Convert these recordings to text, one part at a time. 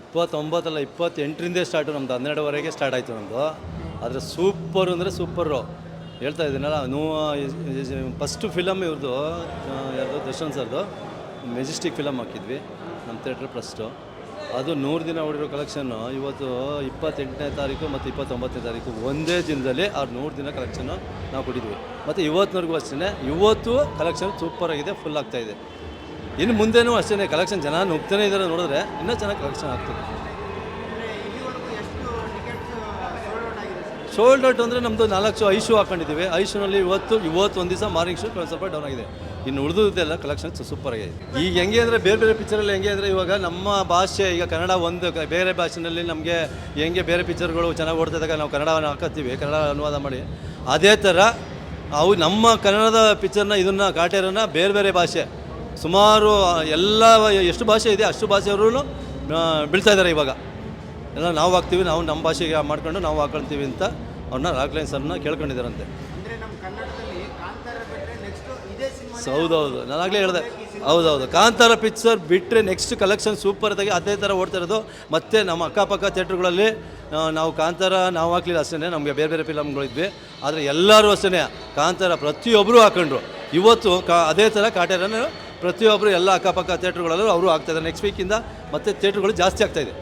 ಇಪ್ಪತ್ತೊಂಬತ್ತಲ್ಲ ಇಪ್ಪತ್ತೆಂಟರಿಂದೇ start ನಮ್ಮದು ಹನ್ನೆರಡುವರೆಗೆ start ಆಯಿತು ನಮ್ಮದು ಆದರೆ ಸೂಪರು ಅಂದರೆ ಸೂಪರು ಹೇಳ್ತಾ ಇದ್ದೀನಲ್ಲ, ನೂ ಫಸ್ಟು ಫಿಲಮ್ ಇವ್ರದ್ದು ಯಾರ್ದು? ದರ್ಶನ್ ಸರ್ದು. ಮೆಜೆಸ್ಟಿಕ್ ಫಿಲಮ್ ಹಾಕಿದ್ವಿ ನಮ್ಮ ಥಿಯೇಟ್ರ್ ಫಸ್ಟು ಅದು ನೂರು ದಿನ ಹೊಡಿರೋ ಕಲೆಕ್ಷನ್ನು ಇವತ್ತು ಇಪ್ಪತ್ತೆಂಟನೇ ತಾರೀಕು ಮತ್ತು ಇಪ್ಪತ್ತೊಂಬತ್ತನೇ ತಾರೀಕು ಒಂದೇ ದಿನದಲ್ಲಿ ಆ ನೂರು ದಿನ ಕಲೆಕ್ಷನ್ನು ನಾವು ಕೊಟ್ಟಿದ್ವಿ. ಮತ್ತು ಇವತ್ತಿನವರೆಗೂ ಅಷ್ಟೇ ಇವತ್ತು ಕಲೆಕ್ಷನ್ ಸೂಪರಾಗಿದೆ ಫುಲ್ ಆಗ್ತಾಯಿದೆ ಇನ್ನು ಮುಂದೆನೂ ಅಷ್ಟೇ ಕಲೆಕ್ಷನ್ ಜನ ನುಗ್ತಾನೆ ಇದ್ದಾರೆ ನೋಡಿದ್ರೆ ಇನ್ನೂ ಚೆನ್ನಾಗಿ ಕಲೆಕ್ಷನ್ ಆಗ್ತದೆ. ಸೋಲ್ಡ್ ಔಟ್ ಅಂದರೆ ನಮ್ಮದು ನಾಲ್ಕು ಶೋ ಐ ಶೂ ಹಾಕೊಂಡಿದ್ದೀವಿ. ಐ ಶೋನಲ್ಲಿ ಇವತ್ತು ಇವತ್ತು ಒಂದು ದಿವಸ ಮಾರ್ನಿಂಗ್ ಶೋ ಸ್ವಲ್ಪ ಡೌನ್ ಆಗಿದೆ. ಇನ್ನು ಉಳಿದಿದ್ದೆಲ್ಲ ಕಲೆಕ್ಷನ್ಸ್ ಸೂಪರ್ ಆಗಿದೆ. ಈಗ ಹೆಂಗೆ ಅಂದರೆ ಬೇರೆ ಬೇರೆ ಪಿಕ್ಚರಲ್ಲಿ ಹೆಂಗೆ ಅಂದರೆ ಇವಾಗ ನಮ್ಮ ಭಾಷೆ, ಈಗ ಕನ್ನಡ ಒಂದು ಬೇರೆ ಭಾಷೆನಲ್ಲಿ ನಮಗೆ ಹೆಂಗೆ ಬೇರೆ ಪಿಕ್ಚರ್ಗಳು ಚೆನ್ನಾಗಿ ಓಡ್ತಿದ್ದಾಗ ನಾವು ಕನ್ನಡವನ್ನು ಹಾಕತ್ತೀವಿ, ಕನ್ನಡ ಅನುವಾದ ಮಾಡಿ. ಅದೇ ಥರ ಅವು ನಮ್ಮ ಕನ್ನಡದ ಪಿಕ್ಚರ್ನ ಇದನ್ನು ಕಾಟೇರನ್ನ ಬೇರೆ ಬೇರೆ ಭಾಷೆ. ಸುಮಾರು ಎಲ್ಲ ಎಷ್ಟು ಭಾಷೆ ಇದೆ ಅಷ್ಟು ಭಾಷೆಯವರು ಬೀಳ್ತಾ ಇದ್ದಾರೆ ಇವಾಗ. ಎಲ್ಲ ನಾವು ಹಾಕ್ತೀವಿ ನಾವು ನಮ್ಮ ಭಾಷೆಗೆ ಮಾಡ್ಕೊಂಡು ನಾವು ಹಾಕೊಳ್ತೀವಿ ಅಂತ ಅವ್ರನ್ನ ರಾಕ್ಲೈನ್ ಸರ್ನ ಕೇಳ್ಕೊಂಡಿದ್ದಾರಂತೆ. ಹೌದೌದು. ನಾನಾಗಲೇ ಹೇಳಿದೆ. ಹೌದೌದು. ಕಾಂತಾರ ಪಿಕ್ಚರ್ ಬಿಟ್ಟರೆ ನೆಕ್ಸ್ಟ್ ಕಲೆಕ್ಷನ್ ಸೂಪರ್ ಆಗಿ ಅದೇ ಥರ ಓಡ್ತಾ ಇರೋದು. ಮತ್ತು ನಮ್ಮ ಅಕ್ಕಪಕ್ಕ ಥಿಯೇಟ್ರ್ಗಳಲ್ಲಿ ನಾವು ಕಾಂತಾರ ನಾವು ಹಾಕ್ಲಿಲ್ಲ ಅಷ್ಟೇ ನಮಗೆ ಬೇರೆ ಬೇರೆ ಫಿಲಮ್ಗಳಿದ್ವಿ ಆದರೆ ಎಲ್ಲರೂ ಅಷ್ಟೇ ಕಾಂತಾರ ಪ್ರತಿಯೊಬ್ಬರು ಹಾಕೊಂಡ್ರು. ಇವತ್ತು ಕಾ ಅದೇ ಥರ ಕಾಟೇರನ್ನು ಪ್ರತಿಯೊಬ್ಬರು ಎಲ್ಲ ಅಕ್ಕಪಕ್ಕ ಥಿಯೇಟ್ರ್ಗಳಲ್ಲೂ ಅವರು ಆಗ್ತಾಯಿದ್ದಾರೆ ನೆಕ್ಸ್ಟ್ ವೀಕಿಂದ ಮತ್ತೆ ಥಿಯೇಟ್ರ್ಗಳು ಜಾಸ್ತಿ ಆಗ್ತಾಯಿದೆ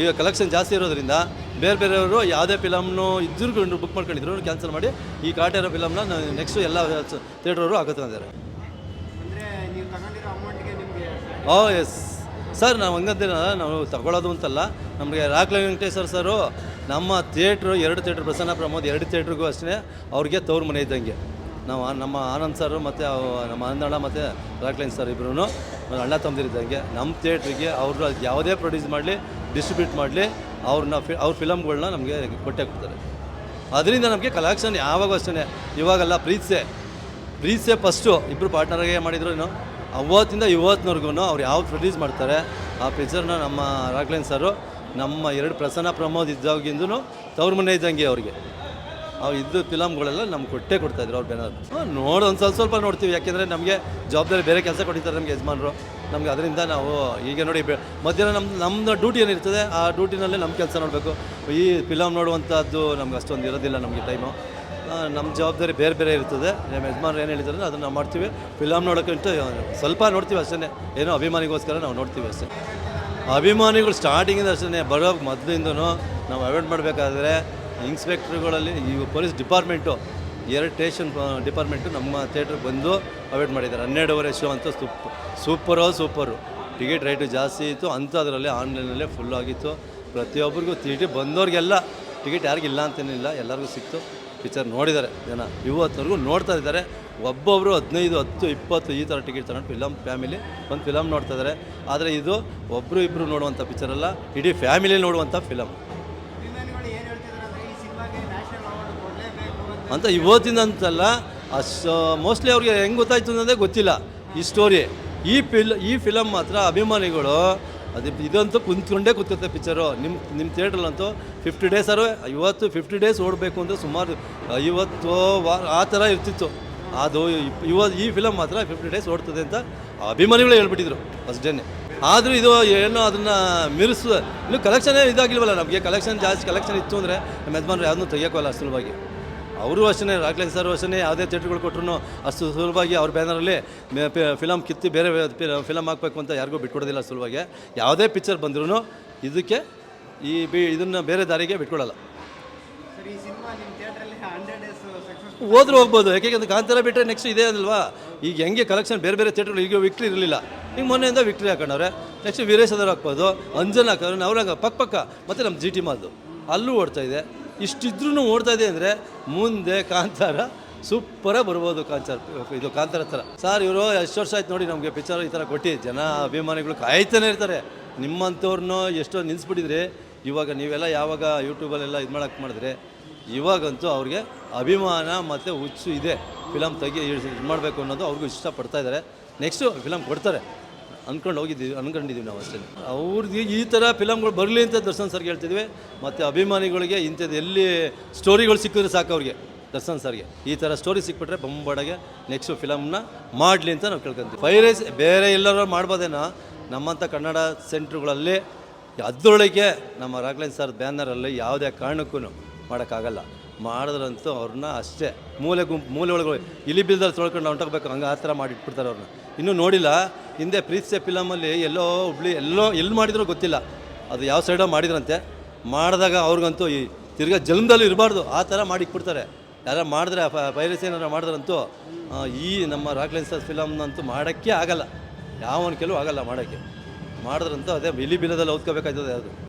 ಈಗ ಕಲೆಕ್ಷನ್ ಜಾಸ್ತಿ ಇರೋದ್ರಿಂದ ಬೇರೆ ಬೇರೆಯವರು ಯಾವುದೇ ಫಿಲಮ್ನು ಇದ್ರೂ ಬುಕ್ ಮಾಡ್ಕೊಂಡಿದ್ರು ಕ್ಯಾನ್ಸಲ್ ಮಾಡಿ ಈ ಕಾಟೇರ ಫಿಲಮ್ನ ನೆಕ್ಸ್ಟ್ ಎಲ್ಲ ಥಿಯೇಟ್ರವರು ನಿಮಗೆ ಓ ಎಸ್ ಸರ್ ನಾವು ಹಂಗಂತೇನ ನಾವು ತಗೊಳ್ಳೋದು ಅಂತಲ್ಲ. ನಮಗೆ ರಾಕ್ ವೆಂಕಟೇಶ್ವರ ಸರು ನಮ್ಮ ಥಿಯೇಟ್ರು ಎರಡು ಥಿಯೇಟ್ರ್ ಪ್ರಸನ್ನ ಪ್ರಮೋದ್ ಎರಡು ಥಿಯೇಟ್ರಿಗೂ ಅಷ್ಟೇ ಅವ್ರಿಗೆ ತವ್ರ ಮನೆ ಇದ್ದಂಗೆ. ನಾವು ನಮ್ಮ ಆನಂದ್ ಸರ್ ಮತ್ತು ನಮ್ಮ ಆನಂದಣ್ಣ ಮತ್ತು ರಾಕ್ಲೈನ್ ಸರ್ ಇಬ್ಬರೂ ಅಣ್ಣ ತಂದಿರಿದ್ದಂಗೆ ನಮ್ಮ ಥಿಯೇಟ್ರಿಗೆ ಅವರು ಯಾವುದೇ ಪ್ರೊಡ್ಯೂಸ್ ಮಾಡಲಿ ಡಿಸ್ಟ್ರಿಬ್ಯೂಟ್ ಮಾಡಲಿ ಅವ್ರನ್ನ ಫಿ, ಅವ್ರ ಫಿಲಮ್ಗಳನ್ನ ನಮಗೆ ಕೊಟ್ಟೆ ಕೊಡ್ತಾರೆ. ಅದರಿಂದ ನಮಗೆ ಕಲೆಕ್ಷನ್ ಯಾವಾಗ ಅಷ್ಟೇ ಇವಾಗಲ್ಲ ಪ್ರೀತ್ಸೆ. ಪ್ರೀತ್ಸೆ ಫಸ್ಟು ಇಬ್ಬರು ಪಾರ್ಟ್ನರಾಗೆ ಮಾಡಿದ್ರು ಏನು ಅವತ್ತಿಂದ ಇವತ್ತಿನವರೆಗೂ ಅವ್ರು ಯಾವ ಪ್ರೊಡ್ಯೂಸ್ ಮಾಡ್ತಾರೆ, ಆ ಪಿಕ್ಚರ್ನ ನಮ್ಮ ರಾಕ್ಲೈನ್ ಸರು ನಮ್ಮ ಎರಡು ಪ್ರಸನ್ನ ಪ್ರಮೋದ್ ಇದ್ದಾಗಿಂದೂ ತವ್ರ ಮನೆ ಇದ್ದಂಗೆ ಅವ್ರಿಗೆ. ಇದ್ದು ಫಿಲಮ್ಗಳೆಲ್ಲ ನಮ್ಗೆ ಕೊಟ್ಟೇ ಕೊಡ್ತಾಯಿದ್ರು ಅವ್ರು ಬೇನಾದ್ರು ನೋಡಿ ಒಂದು ಸ್ವಲ್ಪ ಸ್ವಲ್ಪ ನೋಡ್ತೀವಿ. ಯಾಕೆಂದರೆ ನಮಗೆ ಜವಾಬ್ದಾರಿ ಬೇರೆ ಕೆಲಸ ಕೊಟ್ಟಿದ್ದಾರೆ ನಮಗೆ ಯಜಮಾನರು. ನಮಗೆ ಅದರಿಂದ ನಾವು ಈಗ ನೋಡಿ ಮಧ್ಯಾಹ್ನ ನಮ್ಮ ನಮ್ಮ ಡ್ಯೂಟಿ ಏನಿರ್ತದೆ, ಆ ಡ್ಯೂಟಿನಲ್ಲೇ ನಮ್ಮ ಕೆಲಸ ನೋಡಬೇಕು. ಈ ಫಿಲಮ್ ನೋಡುವಂಥದ್ದು ನಮ್ಗೆ ಅಷ್ಟೊಂದು ಇರೋದಿಲ್ಲ ನಮಗೆ ಟೈಮು. ನಮ್ಮ ಜವಾಬ್ದಾರಿ ಬೇರೆ ಬೇರೆ ಇರ್ತದೆ. ನಮ್ಮ ಯಜಮಾನ್ರು ಏನು ಹೇಳಿದಾರೆ ಅದನ್ನು ನಾವು ಮಾಡ್ತೀವಿ. ಫಿಲಮ್ ನೋಡೋಕ್ಕಿಂತ ಸ್ವಲ್ಪ ನೋಡ್ತೀವಿ ಅಷ್ಟೇ ಏನೋ ಅಭಿಮಾನಿಗೋಸ್ಕರ ನಾವು ನೋಡ್ತೀವಿ ಅಷ್ಟೇ. ಅಭಿಮಾನಿಗಳು ಸ್ಟಾರ್ಟಿಂಗಿಂದ ಅಷ್ಟೇ ಬರೋ ಮೊದಲಿಂದನೂ ನಾವು ಅವಾಯ್ಡ್ ಮಾಡಬೇಕಾದ್ರೆ ಇನ್ಸ್ಪೆಕ್ಟ್ರುಗಳಲ್ಲಿ ಈ ಪೊಲೀಸ್ ಡಿಪಾರ್ಟ್ಮೆಂಟು, ಎರಡು ಸ್ಟೇಷನ್ ಡಿಪಾರ್ಟ್ಮೆಂಟು ನಮ್ಮ ಥಿಯೇಟ್ರಿಗೆ ಬಂದು ಅವಾಯ್ಡ್ ಮಾಡಿದ್ದಾರೆ. ಹನ್ನೆರಡುವರೆ ಶೋ ಅಂತ ಸೂಪ್, ಸೂಪರು ಸೂಪರು. ಟಿಕೆಟ್ ರೇಟು ಜಾಸ್ತಿ ಇತ್ತು, ಅಂಥದ್ರಲ್ಲಿ ಆನ್ಲೈನಲ್ಲೇ ಫುಲ್ ಆಗಿತ್ತು. ಪ್ರತಿಯೊಬ್ಬರಿಗೂ ಟಿಕೆಟ್ ಬಂದವ್ರಿಗೆಲ್ಲ ಟಿಕೆಟ್ ಯಾರಿಗಿಲ್ಲ ಅಂತೇನಿಲ್ಲ ಎಲ್ಲರಿಗೂ ಸಿಕ್ತು. ಪಿಕ್ಚರ್ ನೋಡಿದ್ದಾರೆ ಜನ. ಇವತ್ತವರೆಗೂ ನೋಡ್ತಾ ಇದ್ದಾರೆ. ಒಬ್ಬೊಬ್ಬರು ಹದಿನೈದು, ಹತ್ತು, ಇಪ್ಪತ್ತು ಈ ಥರ ಟಿಕೆಟ್ ತಗೊಂಡು ಫಿಲಮ್ ಫ್ಯಾಮಿಲಿ ಒಂದು ಫಿಲಮ್ ನೋಡ್ತಾ ಇದ್ದಾರೆ. ಆದರೆ ಇದು ಒಬ್ಬರು ಇಬ್ಬರು ನೋಡುವಂಥ ಪಿಕ್ಚರಲ್ಲ ಇಡೀ ಫ್ಯಾಮಿಲಿ ನೋಡುವಂಥ ಫಿಲಮ್ ಅಂತ ಇವತ್ತಿನಂತಲ್ಲ ಅಷ್ಟು ಮೋಸ್ಟ್ಲಿ ಅವ್ರಿಗೆ ಹೆಂಗೆ ಗೊತ್ತಾಯ್ತು ಅನ್ನೋದೇ ಗೊತ್ತಿಲ್ಲ ಈ ಸ್ಟೋರಿ ಈ ಫಿಲ್ ಈ ಫಿಲಮ್ ಮಾತ್ರ ಅಭಿಮಾನಿಗಳು, ಅದು ಇದಂತೂ ಕುಂತ್ಕೊಂಡೇ ಕೂತ್ಕೊತ್ತೆ ಪಿಕ್ಚರು ನಿಮ್ಮ ನಿಮ್ಮ ಥಿಯೇಟ್ರಲ್ಲಂತೂ ಫಿಫ್ಟಿ ಡೇಸರು ಇವತ್ತು ಫಿಫ್ಟಿ ಡೇಸ್ ಓಡಬೇಕು ಅಂದರೆ ಸುಮಾರು ಐವತ್ತು ವಾ, ಆ ಥರ ಇರ್ತಿತ್ತು. ಅದು ಇವತ್ತು ಈ ಫಿಲಮ್ ಮಾತ್ರ ಫಿಫ್ಟಿ ಡೇಸ್ ಓಡ್ತದೆ ಅಂತ ಅಭಿಮಾನಿಗಳು ಹೇಳ್ಬಿಟ್ಟಿದ್ರು ಅಷ್ಟೇ ಆದರೂ ಇದು ಏನೋ ಅದನ್ನು ಮೀರಿಸು, ಇನ್ನು ಕಲೆಕ್ಷನೇ ಇದಾಗಿಲ್ವಲ್ಲ ನಮಗೆ. ಕಲೆಕ್ಷನ್ ಜಾಸ್ತಿ ಕಲೆಕ್ಷನ್ ಇತ್ತು ಅಂದರೆ ನಮ್ಮ ಯಜಮಾನ್ರು ಯಾರನ್ನೂ ತೆಗಿಯೋಕ್ಕಲ್ಲ ಸುಲಭವಾಗಿ ಅವರು ಅಷ್ಟೇ ರಾಕ್ಲೈನ್ ಸರ್ ಅಷ್ಟೇ ಯಾವುದೇ ಥಿಯೇಟ್ರ್ಗಳು ಕೊಟ್ಟರು ಅಷ್ಟು ಸುಲಭವಾಗಿ ಅವ್ರ ಬ್ಯಾನರಲ್ಲಿ ಫಿಲಮ್ ಕಿತ್ತಿ ಬೇರೆ ಫಿಲಮ್ ಹಾಕಬೇಕು ಅಂತ ಯಾರಿಗೂ ಬಿಟ್ಕೊಡೋದಿಲ್ಲ ಸುಲಭವಾಗಿ ಯಾವುದೇ ಪಿಕ್ಚರ್ ಬಂದ್ರೂ ಇದಕ್ಕೆ ಈ ಬಿ ಇದನ್ನು ಬೇರೆ ದಾರಿಗೆ ಬಿಟ್ಕೊಡಲ್ಲ. ಹೋದ್ರೂ ಹೋಗ್ಬೋದು. ಯಾಕೆಂದ್ರೆ ಕಾಂತಾರ ಬಿಟ್ಟರೆ ನೆಕ್ಸ್ಟ್ ಇದೇ ಅಲ್ವಾ? ಈಗ ಹೆಂಗೆ ಕಲೆಕ್ಷನ್ ಬೇರೆ ಬೇರೆ ಥಿಯೇಟ್ರ್ ಈಗ ವಿಕ್ಟ್ರಿ ಇರಲಿಲ್ಲ. ಈಗ ಮೊನ್ನೆಯಿಂದ ವಿಕ್ಟ್ರಿ ಹಾಕೊಂಡವ್ರೆ. ನೆಕ್ಸ್ಟ್ ವೀರೇಶದವ್ರು ಹಾಕ್ಬೋದು ಅಂಜನ್ ಹಾಕೋರು ಅವ್ರಾಗ ಪಕ್ಕ ಪಕ್ಕ. ಮತ್ತು ನಮ್ಮ ಜಿ ಟಿ ಮಾಲ್ದು. ಅಲ್ಲೂ ಓಡ್ತಾ ಇದೆ. ಇಷ್ಟಿದ್ರೂ ಓಡ್ತಾ ಇದೆ ಅಂದರೆ ಮುಂದೆ ಕಾಂತಾರ ಸೂಪರಾಗಿ ಬರ್ಬೋದು ಕಾಂತಾರ, ಇದು ಕಾಂತಾರ ಥರ ಸರ್ ಇವರು ಎಷ್ಟು ವರ್ಷ ಆಯ್ತು ನೋಡಿ ನಮಗೆ ಪಿಕ್ಚರ್ ಈ ಥರ ಕೊಟ್ಟು. ಜನ ಅಭಿಮಾನಿಗಳು ಕಾಯ್ತಾನೆ ಇರ್ತಾರೆ. ನಿಮ್ಮಂಥವ್ರನ್ನೂ ಎಷ್ಟೋ ನಿಲ್ಲಿಸ್ಬಿಟ್ಟಿದ್ರೆ ಇವಾಗ ನೀವೆಲ್ಲ ಯಾವಾಗ ಯೂಟ್ಯೂಬಲ್ಲೆಲ್ಲ ಇದು ಮಾಡೋಕ್ಕೆ ಮಾಡಿದ್ರೆ ಇವಾಗಂತೂ ಅವ್ರಿಗೆ ಅಭಿಮಾನ ಮತ್ತು ಹುಚ್ಚು ಇದೆ. ಫಿಲಮ್ ತೆಗಿ ಇದು ಮಾಡಬೇಕು ಅನ್ನೋದು ಅವ್ರಿಗೂ ಇಷ್ಟಪಡ್ತಾ ಇದ್ದಾರೆ. ನೆಕ್ಸ್ಟು ಫಿಲಮ್ ಕೊಡ್ತಾರೆ. ಅಂದ್ಕೊಂಡು ಹೋಗಿದ್ದೀವಿ, ಅನ್ಕೊಂಡಿದ್ದೀವಿ ನಾವು ಅಷ್ಟೇ. ಅವ್ರಿಗೆ ಈ ಥರ ಫಿಲಮ್ಗಳು ಬರಲಿ ಅಂತ ದರ್ಶನ್ ಸರ್ಗೆ ಹೇಳ್ತಿದ್ವಿ, ಮತ್ತು ಅಭಿಮಾನಿಗಳಿಗೆ ಇಂಥದ್ದು ಎಲ್ಲಿ ಸ್ಟೋರಿಗಳು ಸಿಕ್ಕಿದ್ರೆ ಸಾಕು ಅವ್ರಿಗೆ, ದರ್ಶನ್ ಸರ್ಗೆ. ಈ ಥರ ಸ್ಟೋರಿ ಸಿಕ್ಬಿಟ್ರೆ ಬೊಂಬಡಗೆ ನೆಕ್ಸ್ಟ್ ಫಿಲಮ್ನ ಮಾಡಲಿ ಅಂತ ನಾವು ಕೇಳ್ಕೊಂತೀವಿ. ಫೈರೇಸ್ ಬೇರೆ ಎಲ್ಲರೂ ಮಾಡ್ಬೋದೇನೋ, ನಮ್ಮಂಥ ಕನ್ನಡ ಸೆಂಟ್ರುಗಳಲ್ಲಿ ಅದರೊಳಗೆ ನಮ್ಮ ರಾಕ್ಲೈನ್ ಸರ್ ಬ್ಯಾನರಲ್ಲಿ ಯಾವುದೇ ಕಾರಣಕ್ಕೂ ಮಾಡೋಕ್ಕಾಗಲ್ಲ. ಮಾಡಿದ್ರಂತೂ ಅವ್ರನ್ನ ಅಷ್ಟೇ. ಮೂಲೆ ಗುಂಪು, ಮೂಲೆ ಒಳಗೆ ಇಲಿ ಬಿಲ್ದಲ್ಲಿ ತೊಳ್ಕೊಂಡು ಹೊಂಟೋಗ್ಬೇಕು, ಹಂಗೆ ಆ ಥರ ಮಾಡಿಟ್ಬಿಡ್ತಾರೆ ಅವ್ರನ್ನ. ಇನ್ನೂ ನೋಡಿಲ್ಲ ಹಿಂದೆ ಪ್ರೀತಿಸೆ ಫಿಲಮಲ್ಲಿ ಎಲ್ಲೋ ಹುಬ್ಳಿ ಎಲ್ಲೋ ಎಲ್ಲಿ ಮಾಡಿದ್ರೂ ಗೊತ್ತಿಲ್ಲ. ಅದು ಯಾವ ಸೈಡೋ ಮಾಡಿದ್ರಂತೆ. ಮಾಡಿದಾಗ ಅವ್ರಿಗಂತೂ ಈ ತಿರ್ಗಾ ಜನ್ಮದಲ್ಲೂ ಇರಬಾರ್ದು. ಆ ಥರ ಮಾಡಿಕ್ಬಿಡ್ತಾರೆ ಯಾರು ಮಾಡಿದ್ರೆ ಪೈರಸಿ ಏನಾರು ಮಾಡಿದ್ರಂತೂ ಈ ನಮ್ಮ ರಾಕ್ಲೈನ್ ಸರ್ ಫಿಲಮ್ನಂತೂ ಮಾಡೋಕ್ಕೆ ಆಗಲ್ಲ. ಯಾವನ ಕೆಲವು ಆಗಲ್ಲ ಮಾಡೋಕ್ಕೆ. ಮಾಡಿದ್ರಂತೂ ಅದೇ ಬಿಲಿ ಬಿಲದಲ್ಲಿ ಓದ್ಕೋಬೇಕಾಯ್ತದೆ ಅದು.